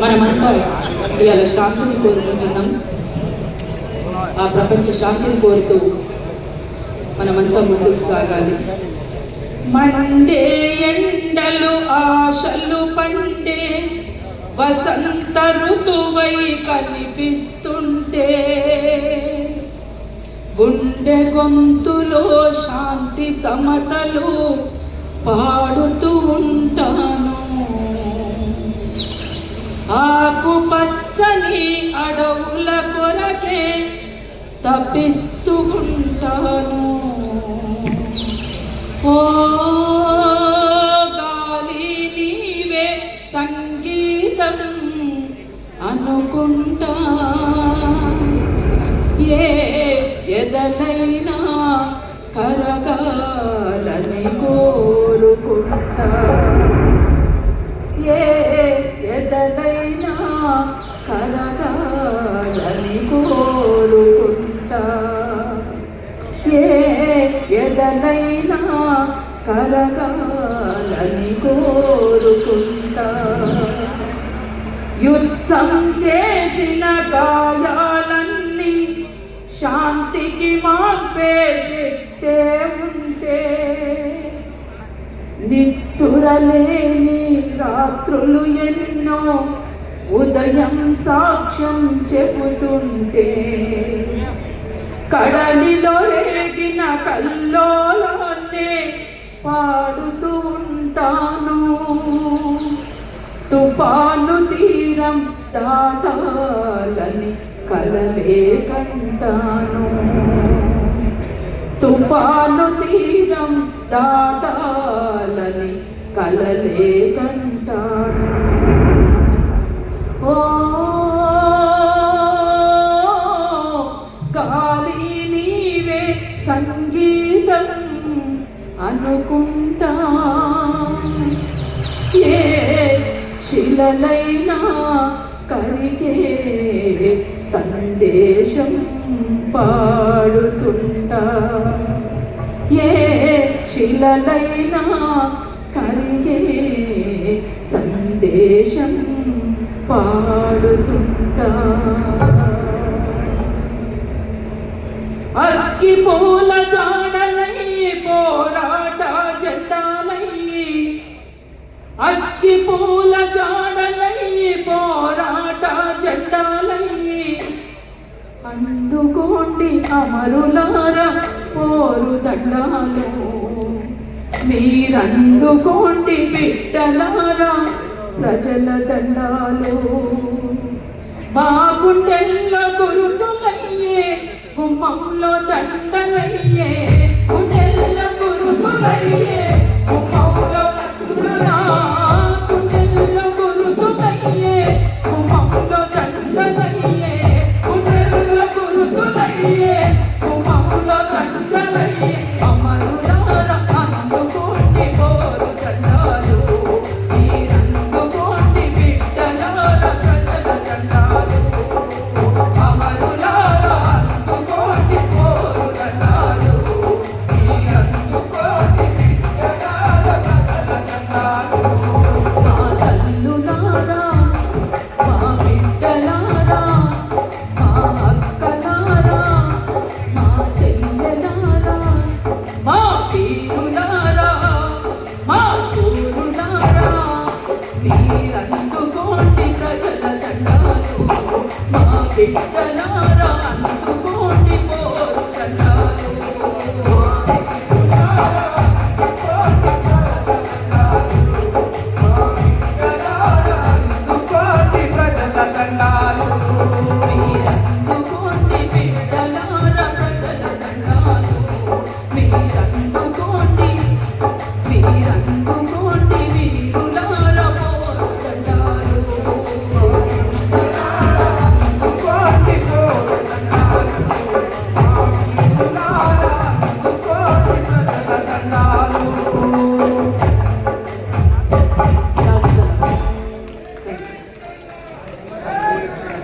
మనమంతా ఇవాళ శాంతిని కోరుకుంటున్నాం. ఆ ప్రపంచ శాంతిని కోరుతూ మనమంతా ముందుకు సాగాలి. మండే ఎండలు ఆశలు పండే వసంత ఋతువై కనిపిస్తుంటే గుండె గొంతులో శాంతి సమతలు పాడుతూ తప్పిస్తూ ఉంటాను. ఓ గాలి నీవే సంగీతం అనుకుంటా. ఏ ఎదలైనా కరగా ఎదలైనా కలగాలని కోరుకుంటా. యుద్ధం చేసిన గాయాలన్నీ శాంతికి మాపే శక్తే ఉంటే నిత్తురలేని రాత్రులు ఎన్నో ఉదయం సాక్ష్యం చెబుతుంటే కడలిలో రేగిన కల్లోలాన్నే పాడుతూ ఉంటాను తుఫాను తీరం దాటాలని కలలే కంటాను తుఫాను తీరం దాటాలని కలలే కంటాను అనుకుంటా. ఏ శిలలైనా కరిగే సందేశం పాడుతుంటా. ఏ శిలలైనా కరిగే సందేశం పాడుతుంటా. అగ్గి పూల జాడలై పోరాట జెండాలై అందుకోండి అమరులారా పోరు దండాలు. మీరందుకోండి బిడ్డలారా ప్రజల దండాలు. బాగుండెల్లో గురుతులయ్యే గుమ్మంలో దండలయ్యే పీరులారా మా శూరులారా మీరందుకోండి ప్రజల దండాలు? మా బిడ్డలారా అందుకో